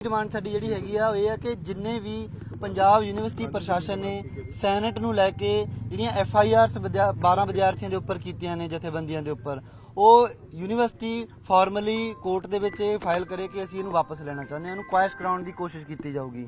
Demand ਸਾਡੀ ਜਿਹੜੀ ਹੈਗੀ ਆ, ਉਹ ਇਹ ਹੈ ਕਿ ਜਿੰਨੇ ਵੀ ਪੰਜਾਬ ਯੂਨੀਵਰਸਿਟੀ ਪ੍ਰਸ਼ਾਸਨ ਨੇ ਸੈਨੇਟ ਨੂੰ ਲੈ ਕੇ ਜਿਹੜੀਆਂ ਐਫ ਆਈ ਆਰਸ 12 ਵਿਦਿਆਰਥੀਆਂ ਦੇ ਉੱਪਰ ਕੀਤੀਆਂ ਨੇ, ਜਥੇਬੰਦੀਆਂ ਦੇ ਉੱਪਰ ਉਹ ਯੂਨੀਵਰਸਿਟੀ ਫਾਰਮਲੀ ਕੋਰਟ ਦੇ ਵਿੱਚ ਇਹ ਫਾਈਲ ਕਰੇ ਕਿ ਅਸੀਂ ਇਹਨੂੰ ਵਾਪਸ ਲੈਣਾ ਚਾਹੁੰਦੇ ਹਾਂ, ਉਹਨੂੰ ਕੁਐਸ਼ ਕਰਾਉਣ ਦੀ ਕੋਸ਼ਿਸ਼ ਕੀਤੀ ਜਾਊਗੀ।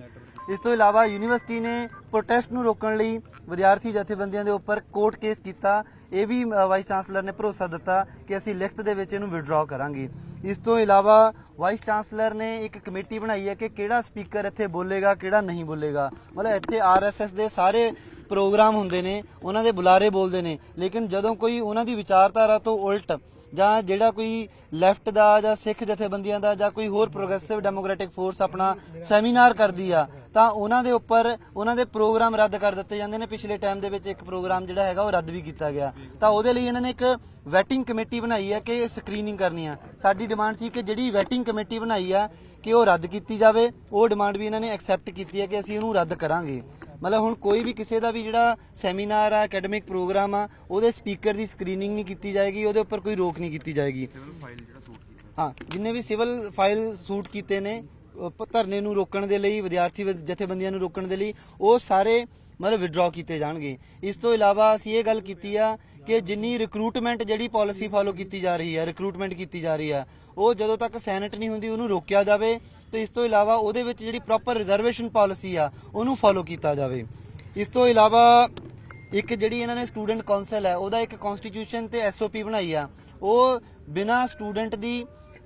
ਇਸ ਤੋਂ ਇਲਾਵਾ ਯੂਨੀਵਰਸਿਟੀ ਨੇ ਪ੍ਰੋਟੈਸਟ ਨੂੰ ਰੋਕਣ ਲਈ ਵਿਦਿਆਰਥੀ ਜਥੇਬੰਦੀਆਂ ਦੇ ਉੱਪਰ ਕੋਰਟ ਕੇਸ ਕੀਤਾ। ਇਹ ਵੀ ਵਾਈਸ ਚਾਂਸਲਰ ਨੇ ਭਰੋਸਾ ਦਿੱਤਾ ਕਿ ਅਸੀਂ ਲਿਖਤ ਦੇ ਵਿੱਚ ਇਹਨੂੰ ਵਿਡਰਾਅ ਕਰਾਂਗੇ। ਇਸ ਤੋਂ ਇਲਾਵਾ ਵਾਈਸ ਚਾਂਸਲਰ ਨੇ ਇੱਕ ਕਮੇਟੀ ਬਣਾਈ ਹੈ ਕਿ ਕਿਹੜਾ ਸਪੀਕਰ ਇੱਥੇ ਬੋਲੇਗਾ, ਕਿਹੜਾ ਨਹੀਂ ਬੋਲੇਗਾ। ਮਤਲਬ ਇੱਥੇ ਆਰਐਸਐਸ ਦੇ ਸਾਰੇ ਪ੍ਰੋਗਰਾਮ ਹੁੰਦੇ ਨੇ, ਉਹਨਾਂ ਦੇ ਬੁਲਾਰੇ ਬੋਲਦੇ ਨੇ। ਲੇਕਿਨ ਜਦੋਂ ਕੋਈ ਉਹਨਾਂ ਦੀ ਵਿਚਾਰਧਾਰਾ ਤੋਂ ਉਲਟ ਜਾਂ ਜਿਹੜਾ ਕੋਈ ਲੈਫਟ ਦਾ ਜਾਂ ਸਿੱਖ ਜਥੇਬੰਦੀਆਂ ਦਾ ਜਾਂ ਕੋਈ ਹੋਰ ਪ੍ਰੋਗਰੈਸਿਵ ਡੈਮੋਕ੍ਰੈਟਿਕ ਫੋਰਸ ਆਪਣਾ ਸੈਮੀਨਾਰ ਕਰਦੀ ਆ, ਤਾਂ ਉਹਨਾਂ ਦੇ ਉੱਪਰ ਉਹਨਾਂ ਦੇ ਪ੍ਰੋਗਰਾਮ ਰੱਦ ਕਰ ਦਿੱਤੇ ਜਾਂਦੇ ਨੇ। ਪਿਛਲੇ ਟਾਈਮ ਦੇ ਵਿੱਚ ਇੱਕ ਪ੍ਰੋਗਰਾਮ ਜਿਹੜਾ ਹੈਗਾ ਉਹ ਰੱਦ ਵੀ ਕੀਤਾ ਗਿਆ। ਤਾਂ ਉਹਦੇ ਲਈ ਇਹਨਾਂ ਨੇ ਇੱਕ ਵੈਟਿੰਗ ਕਮੇਟੀ ਬਣਾਈ ਹੈ ਕਿ ਸਕਰੀਨਿੰਗ ਕਰਨੀ ਆ। ਸਾਡੀ ਡਿਮਾਂਡ ਸੀ ਕਿ ਜਿਹੜੀ ਵੈਟਿੰਗ ਕਮੇਟੀ ਬਣਾਈ ਆ, ਕਿ ਉਹ ਰੱਦ ਕੀਤੀ ਜਾਵੇ। ਉਹ ਡਿਮਾਂਡ ਵੀ ਇਹਨਾਂ ਨੇ ਐਕਸੈਪਟ ਕੀਤੀ ਹੈ ਕਿ ਅਸੀਂ ਉਹਨੂੰ ਰੱਦ ਕਰਾਂਗੇ। ਮਤਲਬ ਹੁਣ ਕੋਈ ਵੀ ਕਿਸੇ ਦਾ ਵੀ ਜਿਹੜਾ ਸੈਮੀਨਾਰ ਆ ਅਕੈਡਮਿਕ ਪ੍ਰੋਗਰਾਮ ਆ ਉਹਦੇ ਸਪੀਕਰ ਦੀ ਸਕਰੀਨਿੰਗ ਨਹੀਂ ਕੀਤੀ ਜਾਏਗੀ ਉਹਦੇ ਉੱਪਰ ਕੋਈ ਰੋਕ ਨਹੀਂ ਕੀਤੀ ਜਾਏਗੀ। ਹਾਂ ਜਿੰਨੇ ਵੀ ਸਿਵਲ ਫਾਈਲ ਸੂਟ ਕੀਤੇ ਨੇ ਧਰਨੇ ਨੂੰ ਰੋਕਣ ਦੇ ਲਈ ਵਿਦਿਆਰਥੀ ਜਥੇਬੰਦੀਆਂ ਨੂੰ ਰੋਕਣ ਦੇ ਲਈ ਉਹ ਸਾਰੇ ਮਤਲਬ ਵਿਡਰਾਅ ਕੀਤੇ ਜਾਣਗੇ। ਇਸ ਤੋਂ ਇਲਾਵਾ ਅਸੀਂ ਇਹ ਗੱਲ ਕੀਤੀ ਆ ਕਿ ਜਿੰਨੀ ਰਿਕਰੂਟਮੈਂਟ ਜਿਹੜੀ ਪਾਲਿਸੀ ਫਾਲੋ ਕੀਤੀ ਜਾ ਰਹੀ ਹੈ ਰਿਕਰੂਟਮੈਂਟ ਕੀਤੀ ਜਾ ਰਹੀ ਆ ਉਹ ਜਦੋਂ ਤੱਕ ਸੈਨੇਟ ਨਹੀਂ ਹੁੰਦੀ ਉਹਨੂੰ ਰੋਕਿਆ ਜਾਵੇ ਤੇ ਇਸ ਤੋਂ ਇਲਾਵਾ ਉਹਦੇ ਵਿੱਚ ਜਿਹੜੀ ਪ੍ਰੋਪਰ ਰਿਜ਼ਰਵੇਸ਼ਨ ਪਾਲਿਸੀ ਆ, ਉਹਨੂੰ ਫਾਲੋ ਕੀਤਾ ਜਾਵੇ। ਇਸ ਤੋਂ ਇਲਾਵਾ ਇੱਕ ਜਿਹੜੀ ਇਹਨਾਂ ਨੇ ਸਟੂਡੈਂਟ ਕਾਉਂਸਲ ਹੈ, ਉਹਦਾ ਇੱਕ ਕਨਸਟੀਟਿਊਸ਼ਨ ਤੇ ਐਸਓਪੀ ਬਣਾਈ ਆ। ਉਹ ਬਿਨਾ ਸਟੂਡੈਂਟ ਦੀ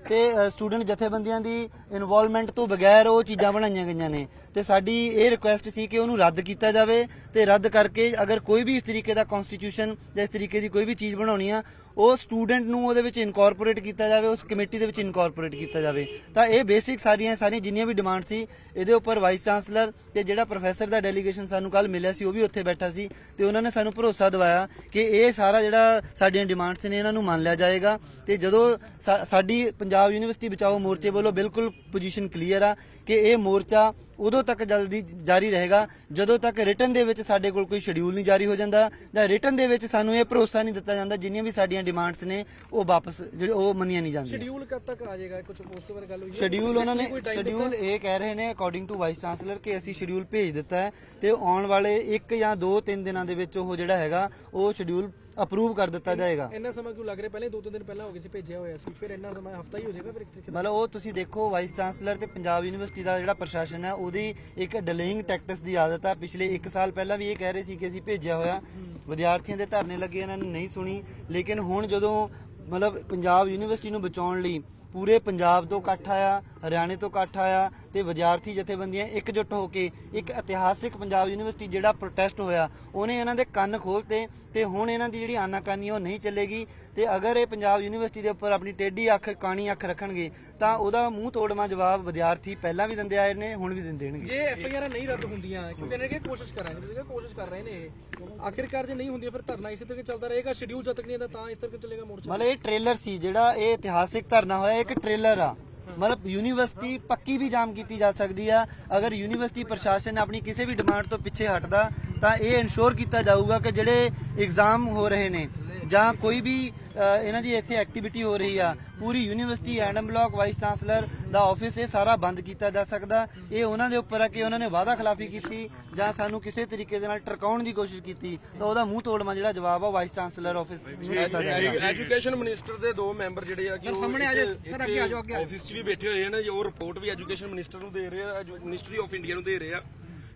ਤੇ ਸਟੂਡੈਂਟ ਜਥੇਬੰਦੀਆਂ ਦੀ ਇਨਵੋਲਵਮੈਂਟ ਤੋਂ ਬਗੈਰ ਉਹ ਚੀਜ਼ਾਂ ਬਣਾਈਆਂ ਗਈਆਂ ਨੇ। ਤੇ ਸਾਡੀ ਇਹ ਰਿਕੁਐਸਟ ਸੀ ਕਿ ਉਹਨੂੰ ਰੱਦ ਕੀਤਾ ਜਾਵੇ ਤੇ ਰੱਦ ਕਰਕੇ ਅਗਰ ਕੋਈ ਵੀ ਇਸ ਤਰੀਕੇ ਦਾ ਕਨਸਟੀਟਿਊਸ਼ਨ ਜਾਂ ਇਸ ਤਰੀਕੇ ਦੀ ਕੋਈ ਵੀ ਚੀਜ਼ ਬਣਾਉਣੀ ਆ ਉਹ ਸਟੂਡੈਂਟ ਨੂੰ ਉਹਦੇ ਵਿੱਚ ਇਨਕੋਰਪੋਰੇਟ ਕੀਤਾ ਜਾਵੇ, ਉਸ ਕਮੇਟੀ ਦੇ ਵਿੱਚ ਇਨਕੋਰਪੋਰੇਟ ਕੀਤਾ ਜਾਵੇ। ਤਾਂ ਇਹ ਬੇਸਿਕ ਸਾਰੀਆਂ ਸਾਰੀਆਂ ਜਿੰਨੀਆਂ ਵੀ ਡਿਮਾਂਡ ਸੀ, ਇਹਦੇ ਉੱਪਰ ਵਾਈਸ ਚਾਂਸਲਰ ਤੇ ਜਿਹੜਾ ਪ੍ਰੋਫੈਸਰ ਦਾ ਡੈਲੀਗੇਸ਼ਨ ਸਾਨੂੰ ਕੱਲ ਮਿਲਿਆ ਸੀ, ਉਹ ਵੀ ਉੱਥੇ ਬੈਠਾ ਸੀ ਤੇ ਉਹਨਾਂ ਨੇ ਸਾਨੂੰ ਭਰੋਸਾ ਦਿਵਾਇਆ ਕਿ ਇਹ ਸਾਰਾ ਜਿਹੜਾ ਸਾਡੀਆਂ ਡਿਮਾਂਡਸ ਨੇ, ਇਹਨਾਂ ਨੂੰ ਮੰਨ ਲਿਆ ਜਾਏਗਾ। ਤੇ ਜਦੋਂ ਸਾ- ਸਾਡੀ ਪੰਜਾਬ ਯੂਨੀਵਰਸਿਟੀ ਬਚਾਓ ਮੋਰਚੇ ਵੱਲੋਂ ਬਿਲਕੁਲ ਪੋਜੀਸ਼ਨ ਕਲੀਅਰ ਆ ਕਿ ਇਹ ਮੋਰਚਾ ਉਦੋਂ ਤੱਕ ਜਲਦੀ ਜਾਰੀ ਰਹੇਗਾ ਜਦੋਂ ਤੱਕ ਰਿਟਨ ਦੇ ਵਿੱਚ ਸਾਡੇ ਕੋਲ ਕੋਈ ਸ਼ਡਿਊਲ ਨਹੀਂ ਜਾਰੀ ਹੋ ਜਾਂਦਾ ਜਾਂ ਰਿਟਨ ਦੇ ਵਿੱਚ ਸਾਨੂੰ ਇਹ ਭਰੋਸਾ ਨਹੀਂ ਦਿੱਤਾ ਜਾਂਦਾ ਜਿੰਨੀਆਂ ਵੀ ਸਾਡੀਆਂ ਡਿਮਾਂਡਸ ਨੇ ਉਹ ਵਾਪਸ ਜਿਹੜੇ ਉਹ ਮੰਨੀਆਂ ਨਹੀਂ ਜਾਂਦੀਆਂ। ਸ਼ਡਿਊਲ ਕਦ ਤੱਕ ਆ ਜਾਏਗਾ? ਕੁਝ ਉਸ ਤੋਂ ਗੱਲ ਹੋਈ? ਸ਼ਡਿਊਲ ਉਹਨਾਂ ਨੇ ਸ਼ਡਿਊਲ ਇਹ ਕਹਿ ਰਹੇ ਨੇ ਅਕੋਰਡਿੰਗ ਟੂ ਵਾਈਸ ਚਾਂਸਲਰ ਕਿ ਅਸੀਂ ਸ਼ਡਿਊਲ ਭੇਜ ਦਿੱਤਾ ਹੈ ਤੇ ਆਉਣ ਵਾਲੇ 1 ਜਾਂ 2 3 ਦਿਨਾਂ ਦੇ ਵਿੱਚ ਉਹ ਜਿਹੜਾ ਹੈਗਾ ਉਹ ਸ਼ਡਿਊਲ ਅਪਰੂਵ ਕਰ ਦਿੱਤਾ ਜਾਏਗਾ। ਇੰਨਾ ਸਮਾਂ ਕਿਉਂ ਲੱਗ ਰਿਹਾ? ਪਹਿਲੇ ਦੋ ਤਿੰਨ ਦਿਨ ਪਹਿਲਾਂ ਹੋ ਗਏ ਸੀ ਭੇਜਿਆ ਹੋਇਆ ਸੀ ਫਿਰ ਇੰਨਾ ਸਮਾਂ ਹਫਤਾ ਹੀ ਹੋ ਜਾਏਗਾ ਫਿਰ ਮਤਲਬ ਉਹ ਤੁਸੀਂ ਦੇਖੋ ਵਾਈਸ ਚਾਂਸਲਰ ਤੇ ਪੰਜਾਬ ਯੂਨੀਵਰਸਿਟੀ ਦਾ ਜਿਹੜਾ ਪ੍ਰਸ਼ਾਸਨ ਹੈ ਉਹਦੀ ਇੱਕ ਡਿਲੇਇੰਗ ਟੈਕਟਿਕਸ ਦੀ ਆਦਤ ਹੈ ਪਿਛਲੇ 1 ਸਾਲ ਪਹਿਲਾਂ ਵੀ ਇਹ ਕਹਿ ਰਹੇ ਸੀ ਕਿ ਅਸੀਂ ਭੇਜਿਆ ਹੋਇਆ। ਵਿਦਿਆਰਥੀਆਂ ਦੇ ਧਰਨੇ ਲੱਗੇ ਇਹਨਾਂ ਨੇ ਨਹੀਂ ਸੁਣੀ। ਲੇਕਿਨ ਹੁਣ ਜਦੋਂ ਮਤਲਬ ਪੰਜਾਬ ਯੂਨੀਵਰਸਿਟੀ ਨੂੰ ਬਚਾਉਣ ਲਈ ਪੂਰੇ ਪੰਜਾਬ ਤੋਂ ਇਕੱਠ ਆਇਆ ਹਰਿਆਣੇ ਤੋਂ ਇਕੱਠ ਆਇਆ ਤੇ ਵਿਦਿਆਰਥੀ ਜਥੇਬੰਦੀਆਂ ਇਕਜੁੱਟ ਹੋ ਕੇ ਇੱਕ ਇਤਿਹਾਸਿਕ ਪੰਜਾਬ ਯੂਨੀਵਰਸਿਟੀ ਜਿਹੜਾ ਪ੍ਰੋਟੈਸਟ ਹੋਇਆ ਉਹਨੇ ਇਹਨਾਂ ਦੇ ਕੰਨ ਖੋਲਤੇ ਤੇ ਹੁਣ ਇਹਨਾਂ ਦੀ ਜਿਹੜੀ ਆਨਾਕਾਨੀ ਉਹ ਨਹੀਂ ਚੱਲੇਗੀ ਤੇ ਅਗਰ ਇਹ ਪੰਜਾਬ ਯੂਨੀਵਰਸਿਟੀ ਦੇ ਉੱਪਰ ਆਪਣੀ ਟੇਢੀ ਅੱਖ ਕਾਣੀ ਅੱਖ ਰੱਖਣਗੇ ਤਾਂ ਉਹਦਾ ਮੂੰਹ ਤੋੜਵਾਂ ਜਵਾਬ ਵਿਦਿਆਰਥੀ ਪਹਿਲਾਂ ਵੀ ਦਿੰਦੇ ਆਏ ਨੇ ਹੁਣ ਵੀ ਦਿੰਦੇ ਦੇਣਗੇ। ਜੇ ਐਫ ਆਈ ਆਰ ਨਹੀਂ ਰੱਦ ਹੁੰਦੀਆਂ ਕਿਉਂਕਿ ਇਹਨਾਂ ਨੇ ਕੋਸ਼ਿਸ਼ ਕਰਾਂਗੇ ਤੁਸੀਂ ਕੋਸ਼ਿਸ਼ ਕਰ ਰਹੇ ਨੇ ਇਹ। ਆਖਿਰਕਾਰ ਜੇ ਨਹੀਂ ਹੁੰਦੀਆਂ ਫਿਰ ਧਰਨਾ ਇਸੇ ਤਰੀਕੇ ਚੱਲਦਾ ਰਹੇਗਾ ਸ਼ਡਿਊਲ ਜਦ ਤੱਕ ਨਹੀਂ ਆਉਂਦਾ ਤਾਂ ਇਸ ਤਰੀਕੇ ਚੱਲੇਗਾ ਮੋਰਚਾ। ਮਤਲਬ ਇਹ ਟ੍ਰੇਲਰ ਸੀ ਜਿਹੜਾ ਇਹ ਇਤਿਹਾਸਿਕ ਧਰਨਾ ਹੋਇਆ ਇੱਕ ਟ੍ਰੇਲਰ ਆ। ਮਤਲਬ ਯੂਨੀਵਰਸਿਟੀ ਪੱਕੀ ਵੀ ਜਾਮ ਕੀਤੀ ਜਾ ਸਕਦੀ ਆ। ਅਗਰ ਯੂਨੀਵਰਸਿਟੀ ਪ੍ਰਸ਼ਾਸਨ ਆਪਣੀ ਕਿਸੇ ਵੀ ਡਿਮਾਂਡ ਤੋਂ ਪਿੱਛੇ ਹਟਦਾ, ਤਾਂ ਇਹ ਇਨਸ਼ੋਰ ਕੀਤਾ ਜਾਊਗਾ ਕਿ ਜਿਹੜੇ ਐਗਜ਼ਾਮ ਹੋ ਰਹੇ ਨੇ ਜਾਂ ਕੋਈ ਵੀ ਇਹਨਾਂ ਦੀ ਇੱਥੇ ਐਕਟੀਵਿਟੀ ਹੋ ਰਹੀ ਆ ਪੂਰੀ university adm block vice chancellor ਦਾ ਆਫਿਸ ਇਹ ਸਾਰਾ ਬੰਦ ਕੀਤਾ ਜਾ ਸਕਦਾ। ਇਹ ਉਹਨਾਂ ਦੇ ਉੱਪਰ ਆ ਕਿ ਉਹਨਾਂ ਨੇ ਵਾਅਦਾ ਖਿਲਾਫੀ ਕੀਤੀ ਜਾਂ ਸਾਨੂੰ ਕਿਸੇ ਤਰੀਕੇ ਦੇ ਨਾਲ ਟਰਕਾਉਣ ਦੀ ਕੋਸ਼ਿਸ਼ ਕੀਤੀ ਤਾਂ ਉਹਦਾ ਮੂੰਹ ਤੋੜਵਾਂ ਜਿਹੜਾ ਜਵਾਬ ਆ ਵਾਈਸ ਚਾਂਸਲਰ ਆਫਿਸ ਨੂੰ ਦਿੱਤਾ ਜਾਏਗਾ। ਐਜੂਕੇਸ਼ਨ ਮਿਨਿਸਟਰ ਦੇ ਦੋ ਮੈਂਬਰ ਜਿਹੜੇ ਆ ਕਿ ਸਾਹਮਣੇ ਆ ਜਾਓ ਸਰ ਅੱਗੇ ਆ ਜਾਓ ਅੱਗੇ। ਆਫਿਸ 'ਚ ਵੀ ਬੈਠੇ ਹੋਏ ਨੇ ਉਹ ਰਿਪੋਰਟ ਵੀ ਐਜੂਕੇਸ਼ਨ ਮਿਨਿਸਟਰ ਨੂੰ ਦੇ ਰਹੇ ਆ ਮਿਨਿਸਟਰੀ ਆਫ ਇੰਡੀਆ ਨੂੰ ਦੇ ਰਹੇ ਆ।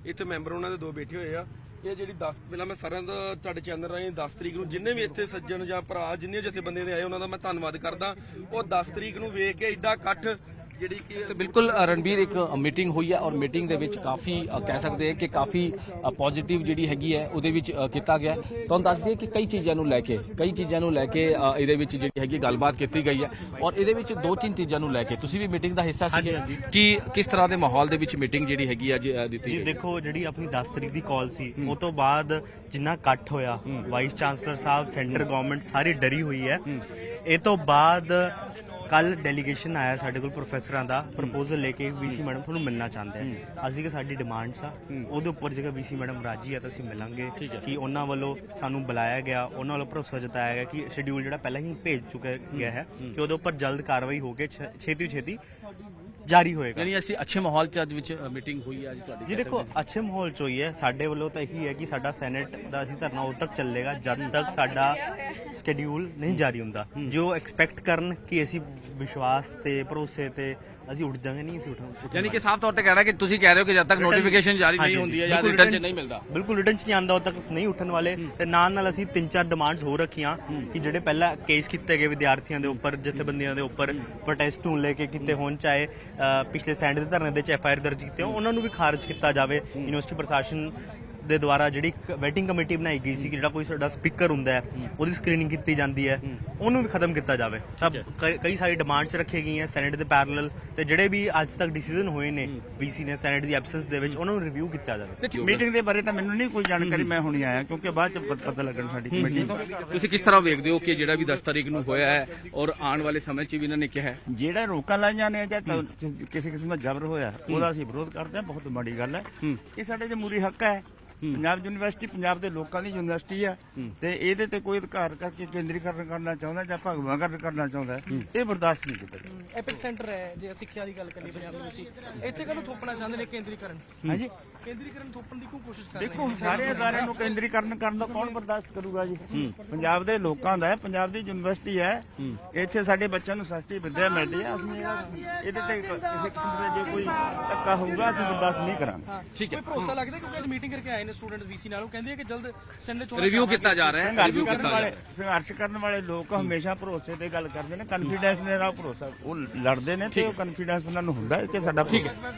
ਇੱਥੇ ਮੈਂਬਰ ਉਹਨਾਂ ਦੇ ਦੋ ਬੈਠੇ ਹੋਏ ਆ। ਇਹ ਜਿਹੜੀ 10 ਪਹਿਲਾਂ ਮੈਂ ਸਾਰਿਆਂ ਦਾ ਤੁਹਾਡੇ ਚੈਨਲ ਰਾਹੀਂ 10 ਤਰੀਕ ਨੂੰ ਜਿੰਨੇ ਵੀ ਇੱਥੇ ਸੱਜਣ ਜਾਂ ਭਰਾ, ਜਿੰਨੇ ਜਿੱਥੇ ਬੰਦੇ ਦੇ ਆਏ, ਉਹਨਾਂ ਦਾ ਮੈਂ ਧੰਨਵਾਦ ਕਰਦਾ। ਉਹ 10 ਤਰੀਕ ਨੂੰ ਵੇਖ ਕੇ ਐਡਾ ਇਕੱਠ ਜਿਹੜੀ ਕਿ ਤੇ ਬਿਲਕੁਲ ਰਣਬੀਰ ਇੱਕ ਮੀਟਿੰਗ ਹੋਈ ਹੈ ਔਰ ਮੀਟਿੰਗ ਦੇ ਵਿੱਚ ਕਾਫੀ ਕਹਿ ਸਕਦੇ ਹਾਂ ਕਿ ਕਾਫੀ ਪੋਜ਼ਿਟਿਵ ਜਿਹੜੀ ਹੈਗੀ ਹੈ ਉਹਦੇ ਵਿੱਚ ਕੀਤਾ ਗਿਆ। ਤੁਹਾਨੂੰ ਦੱਸ ਦਈਏ ਕਿ ਕਈ ਚੀਜ਼ਾਂ ਨੂੰ ਲੈ ਕੇ ਕਈ ਚੀਜ਼ਾਂ ਨੂੰ ਲੈ ਕੇ ਇਹਦੇ ਵਿੱਚ ਜਿਹੜੀ ਹੈਗੀ ਗੱਲਬਾਤ ਕੀਤੀ ਗਈ ਹੈ ਔਰ ਇਹਦੇ ਵਿੱਚ ਦੋ ਤਿੰਨ ਚੀਜ਼ਾਂ ਨੂੰ ਲੈ ਕੇ। ਤੁਸੀਂ ਵੀ ਮੀਟਿੰਗ ਦਾ ਹਿੱਸਾ ਸੀਗੇ। ਕਿ ਕਿਸ ਤਰ੍ਹਾਂ ਦੇ ਮਾਹੌਲ ਦੇ ਵਿੱਚ ਮੀਟਿੰਗ ਜਿਹੜੀ ਹੈਗੀ ਹੈ ਅੱਜ ਦਿੱਤੀ ਜੀ ਦੇਖੋ ਜਿਹੜੀ ਆਪਣੀ 10 ਤਰੀਕ ਦੀ ਕਾਲ ਸੀ ਉਹ ਤੋਂ ਬਾਅਦ ਜਿੰਨਾ ਇਕੱਠ ਹੋਇਆ ਵਾਈਸ ਚਾਂਸਲਰ ਸਾਹਿਬ ਸੈਂਟਰ ਗਵਰਨਮੈਂਟ ਸਾਰੀ ਡਰੀ ਹੋਈ ਹੈ। ਇਹ ਤੋਂ ਬਾਅਦ ਕੱਲ ਡੈਲੀਗੇਸ਼ਨ ਆਇਆ ਸਾਡੇ ਕੋਲ ਪ੍ਰੋਫੈਸਰਾਂ ਦਾ ਪ੍ਰਪੋਜ਼ਲ ਲੈ ਕੇ ਵੀਸੀ ਮੈਡਮ ਤੁਹਾਨੂੰ ਮਿਲਣਾ ਚਾਹੁੰਦੇ ਆ। ਅਸੀਂ ਕਿ ਸਾਡੀ ਡਿਮਾਂਡਸ ਆ। ਉਹਦੇ ਉੱਪਰ ਜੇਕਰ ਵੀਸੀ ਮੈਡਮ ਰਾਜੀ ਆ ਤਾਂ ਅਸੀਂ ਮਿਲਾਂਗੇ। ਕਿ ਉਹਨਾਂ ਵੱਲੋਂ ਸਾਨੂੰ ਬੁਲਾਇਆ ਗਿਆ ਉਹਨਾਂ ਵੱਲੋਂ ਭਰੋਸਾ ਜਤਾਇਆ ਗਿਆ ਕਿ ਸ਼ਡਿਊਲ ਜਿਹੜਾ ਪਹਿਲਾਂ ਹੀ ਭੇਜ ਚੁੱਕਿਆ ਗਿਆ ਹੈ ਕਿ ਉਹਦੇ ਉੱਪਰ ਜਲਦ ਕਾਰਵਾਈ ਹੋ ਕੇ ਛੇਤੀ ਛੇਤੀ ਜਾਰੀ ਹੋਏਗਾ। ਯਾਨੀ ਅਸੀਂ ਅੱਛੇ ਮਾਹੌਲ ਚ ਅੱਜ ਵਿੱਚ ਮੀਟਿੰਗ ਹੋਈ ਹੈ ਅੱਜ ਤੁਹਾਡੀ ਜੀ ਦੇਖੋ ਅੱਛੇ ਮਾਹੌਲ ਚ ਹੋਈ ਹੈ। ਸਾਡੇ ਵੱਲੋਂ ਤਾਂ ਇਹੀ ਹੈ ਕਿ ਸਾਡਾ ਸੈਨੇਟ ਦਾ ਅਸੀਂ ਧਰਨਾ ਉਦੋਂ ਤੱਕ ਚੱਲੇਗਾ ਜਦ ਤੱਕ ਸਾਡਾ ਸਕੇਡਿਊਲ ਨਹੀਂ ਜਾਰੀ ਹੁੰਦਾ। ਜੋ ਐਕਸਪੈਕਟ ਕਰਨ ਕਿ ਅਸੀਂ ਵਿਸ਼ਵਾਸ ਤੇ ਭਰੋਸੇ ਤੇ ਅਸੀਂ ਉੱਠ ਜਾਵਾਂਗੇ ਨਹੀਂ ਅਸੀਂ ਉੱਠ ਯਾਨੀ ਕਿ ਸਾਫ਼ ਤੌਰ ਤੇ ਕਹਿ ਰਿਹਾ ਕਿ ਤੁਸੀਂ ਕਹਿ ਰਹੇ ਹੋ ਕਿ ਜਦ ਤੱਕ ਨੋਟੀਫਿਕੇਸ਼ਨ ਜਾਰੀ ਨਹੀਂ ਹੁੰਦੀ ਹੈ ਜਾਂ ਰਿਟਰਨ ਚ ਨਹੀਂ ਮਿਲਦਾ। ਬਿਲਕੁਲ ਰਿਟਰਨ ਚ ਨਹੀਂ ਆਂਦਾ ਉਦੋਂ ਤੱਕ ਨਹੀਂ ਉੱਠਣ ਵਾਲੇ। ਤੇ ਨਾਲ ਨਾਲ ਅਸੀਂ ਤਿੰਨ ਚਾਰ ਡਿਮਾਂਡਸ ਹੋ ਰੱਖੀਆਂ ਕਿ ਜਿਹੜੇ ਪਹਿਲਾਂ ਕੇਸ ਕੀਤੇ ਗਏ ਵਿਦਿਆਰਥੀਆਂ ਦੇ ਉੱਪਰ ਜਥੇਬੰਦੀਆਂ ਦੇ ਉੱਪਰ ਪ੍ਰੋਟੈਸਟ ਨੂੰ ਲੈ ਕੇ ਕੀਤੇ ਹੋਣ ਚਾਹੇ ਪਿਛਲੇ ਸੈਂਡ ਦੇ ਧਰਨੇ ਦੇ ਚ ਐਫ ਆਈ ਆਰ ਦਰਜ ਕੀਤੇ ਹੋਣ ਉਹਨਾਂ ਨੂੰ ਵੀ ਖਾਰਜ ਕੀਤਾ ਜਾਵੇ। ਯੂਨੀਵਰਸਿਟੀ ਪ੍ਰਸ਼ਾਸਨ ਦੇ ਦੁਆਰਾ ਜਿਹੜੀ ਵੈਟਿੰਗ ਕਮੇਟੀ ਬਣਾਈ ਗਈ ਸੀ ਕਿ ਜਿਹੜਾ ਕੋਈ ਸਾਡਾ ਸਪੀਕਰ ਹੁੰਦਾ ਹੈ ਉਹਦੀ ਸਕਰੀਨਿੰਗ ਕੀਤੀ ਜਾਂਦੀ ਹੈ ਉਹਨੂੰ ਵੀ ਖਤਮ ਕੀਤਾ ਜਾਵੇ। ਸਭ ਕਈ- ਸਾਰੀ ਡਿਮਾਂਡਸ ਰੱਖੀਆਂ ਗਈਆਂ ਸੈਨੇਟ ਦੇ ਪੈਰਲਲ ਤੇ ਜਿਹੜੇ ਵੀ ਅੱਜ ਤੱਕ ਡਿਸੀਜਨ ਹੋਏ ਨੇ ਵੀਸੀ ਨੇ ਸੈਨੇਟ ਦੀ ਐਬਸੈਂਸ ਦੇ ਵਿੱਚ ਉਹਨਾਂ ਨੂੰ ਰਿਵਿਊ ਕੀਤਾ ਜਾਵੇ। ਮੀਟਿੰਗ ਦੇ ਬਾਰੇ ਤਾਂ ਮੈਨੂੰ ਨਹੀਂ ਕੋਈ ਜਾਣਕਾਰੀ ਮੈਂ ਹੁਣੀ ਆਇਆ ਕਿਉਂਕਿ ਬਾਅਦ ਚ ਪਤਾ ਲੱਗਣ ਸਾਡੀ ਕਮੇਟੀ ਤੋਂ। ਤੁਸੀਂ ਕਿਸ ਤਰ੍ਹਾਂ ਵੇਖਦੇ ਹੋ ਕਿ ਜਿਹੜਾ ਵੀ 10 ਤਾਰੀਖ ਨੂੰ ਹੋਇਆ ਹੈ ਔਰ ਆਉਣ ਵਾਲੇ ਸਮੇਂ 'ਚ ਵੀ ਇਹਨਾਂ ਨੇ ਕਿਹਾ ਹੈ? ਜਿਹੜਾ ਰੋਕਾਂ ਲਾਈਆਂ ਨੇ ਜਾਂ ਤਾਂ ਕਿਸੇ ਕਿਸਮ ਦਾ ਜ਼ਬਰ ਹੋਇਆ ਉਹਦਾ ਅਸੀਂ ਵਿਰੋਧ ਕਰਦੇ ਹਾਂ ਬਹੁਤ ਮਾੜੀ ਗੱਲ ਹੈ। ਇਹ ਸਾਡੇ ਜਮਹੂਰੀ ਹੱਕ ਹੈ। ਪੰਜਾਬ ਯੂਨੀਵਰਸਿਟੀ ਪੰਜਾਬ ਦੇ ਲੋਕਾਂ ਦੀ ਯੂਨੀਵਰਸਿਟੀ ਹੈ। ਤੇ ਇਹਦੇ ਤੇ ਕੋਈ ਅਧਿਕਾਰ ਕਰਕੇ ਕੇਂਦਰੀਕਰਨ ਕਰਨਾ ਚਾਹੁੰਦਾ ਜਾਂ ਭਗਵਾਕਰਨ ਕਰਨਾ ਚਾਹੁੰਦਾ ਇਹ ਬਰਦਾਸ਼ਤ ਨਹੀਂ ਕੀਤਾ। ਐਪਿਕ ਸੈਂਟਰ ਹੈ ਜੇ ਸਿੱਖਿਆ ਦੀ ਗੱਲ ਕਰੀਏ ਪੰਜਾਬ ਯੂਨੀਵਰਸਿਟੀ। ਇੱਥੇ ਕਦੋਂ ਥੋਪਣਾ ਚਾਹੁੰਦੇ ਨੇ ਕੇਂਦਰੀਕਰਨ? ਹਾਂਜੀ। ਕੇਂਦਰੀਕਰਨ ਥੋਪਣ ਦੀ ਕਿਉਂ ਕੋਸ਼ਿਸ਼ ਕਰ ਰਹੇ ਦੇਖੋ ਸਾਰੇ ਅਦਾਰੇ ਨੂੰ ਕੇਂਦਰੀਕਰਨ ਕਰਨ ਦਾ ਕੌਣ ਬਰਦਾਸ਼ਤ ਕਰੂਗਾ ਜੀ? ਪੰਜਾਬ ਦੇ ਲੋਕਾਂ ਦਾ ਹੈ ਪੰਜਾਬ ਦੀ ਯੂਨੀਵਰਸਿਟੀ ਹੈ। ਇੱਥੇ ਸਾਡੇ ਬੱਚਿਆਂ ਨੂੰ ਸਸਤੀ ਵਿੱਦਿਆ ਮਿਲਦੀ ਹੈ। ਅਸੀਂ ਇਹਦਾ- ਤੇ ਕਿਸੇ ਕਿਸਮ ਦਾ ਜੇ ਕੋਈ ਧੱਕਾ ਹੋਊਗਾ ਅਸੀਂ ਬਰਦਾਸ਼ਤ ਨਹੀਂ ਕਰਾਂਗੇ। ਹਾਂ। ਠੀਕ ਹੈ। ਕੋਈ ਭਰੋਸਾ ਲੱਗਦਾ? ਕਿਉਂਕਿ ਅੱਜ ਮੀਟਿੰਗ ਕਰਕੇ ਆਏ ਨੇ ਸਟੂਡੈਂਟ ਵੀਸੀ ਨਾਲ। ਉਹ ਕਹਿੰਦੇ ਆ ਕਿ ਜਲਦ ਸੈਂਡੇ ਚੋਣ ਰਿਵਿਊ ਕੀਤਾ ਜਾ ਰਿਹਾ ਹੈ। ਰਿਵਿਊ ਕਰਨ ਕੀਤਾ ਜਾ ਰਿਹਾ ਹੈ। ਸੰਘਰਸ਼ ਕਰਨ ਵਾਲੇ ਲੋਕ ਹਮੇਸ਼ਾ ਭਰੋਸੇ ਤੇ ਗੱਲ ਕਰਦੇ ਨੇ। ਕਨਫੀਡੈਂਸ ਦੇ ਨਾਲ ਭਰੋਸਾ ਉਹ ਲੜਦੇ ਨੇ ਤੇ ਉਹ ਕਨਫੀਡੈਂਸ ਉਹਨਾਂ ਨੂੰ ਹੁੰਦਾ ਹੈ ਕਿ ਸਾਡਾ ਭਰੋਸਾ